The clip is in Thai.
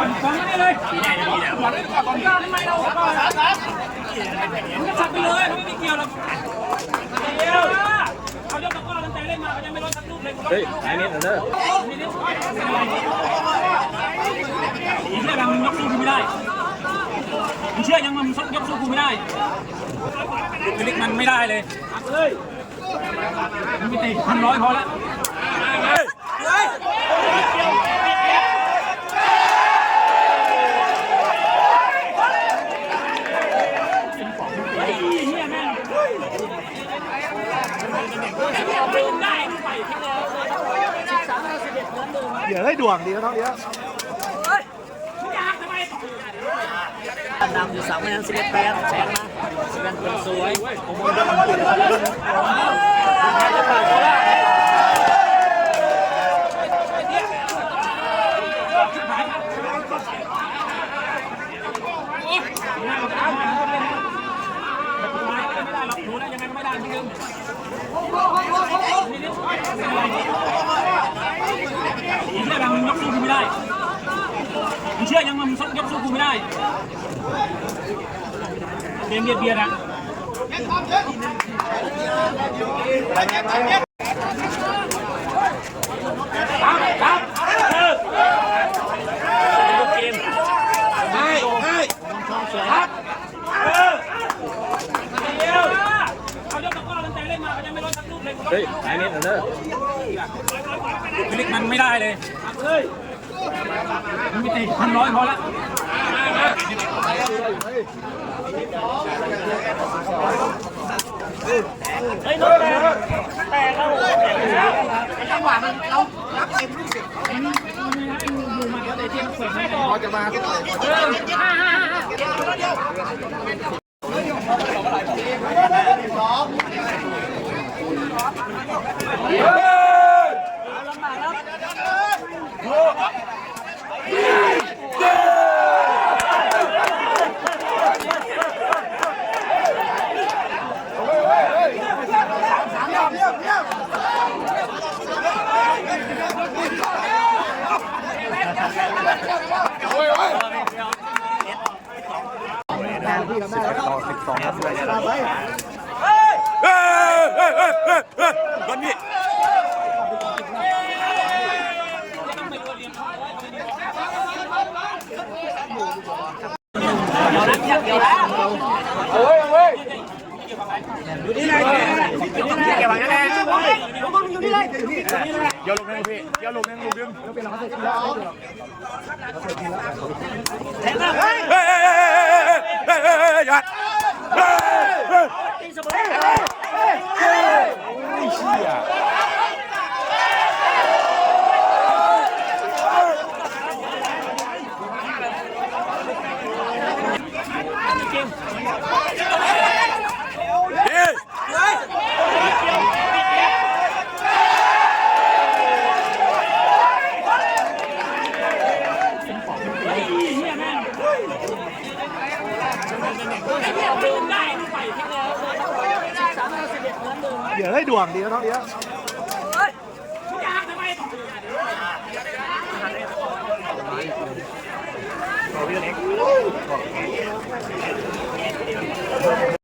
ฟังไม่เลยหวังได้ก่อนก่อนก้าวทำไมเราก่อนมันก็สักไปเลยไม่มีเกี่ยวหรอกเกี่ยวเขายกตะก้อตั้งใจเล่นมาเขายังไม่ลดสักลูกเลยเฮ้ยไอ้นี่เด้อนี่นี่อีกเรื่องมึงยกสู้กูไม่ได้มึงเชื่อยังมึงยกสู้กูไม่ได้ลูเล็กมันไม่ได้เลยเลยมันไม่ติดพันร้อยพอแล้ว เดี๋ยวให้ด่วงดีนะเท่านี้นำอยู่สามคะแนนสิบเอ็ดแปดแสงมาสิบเอ็ดเป็นสวยผมมองดูมันจะผ่านโคราช รู้แล้วยัง ไงก็ไม่ได้จริงอีกเรื่องมึงยกสู้กูไม่ได้มึงเชื่อยังว่ามึงยกสู้กูไม่ได้เบียดเบียดเบียดอะครับครับเออเกมให้ให้ครับเออเดี๋ยวเขายกตะก้อตั้งใจเล่นมาเขายังไม่ลดสักลูก เลยเฮ้ยไอ้นี่เด้อเล็กมันไม่ได้เลยเลยมันไม่ติดพันร้อยพอแล้วเฮ้ยรถแตกแตกแล้วจังหวะมันเรารับเต็มลูกเสียมันอยู่มาก็ได้เที่ยงเปิดให้ต่อพอจะมา ก็เออต่อสิบสองครับไป วันนี้ เดี๋ยวลงนึงพี่เดี๋ยวลงนึงลงนึงเป็นเราเป็นเราเฮ้ยเฮ้ยเฮ้ยเฮ้ยเฮ้ยหยัดเฮ้ยเฮ้ยเเดี๋ยวให้ด่วงดีนะเท่านี้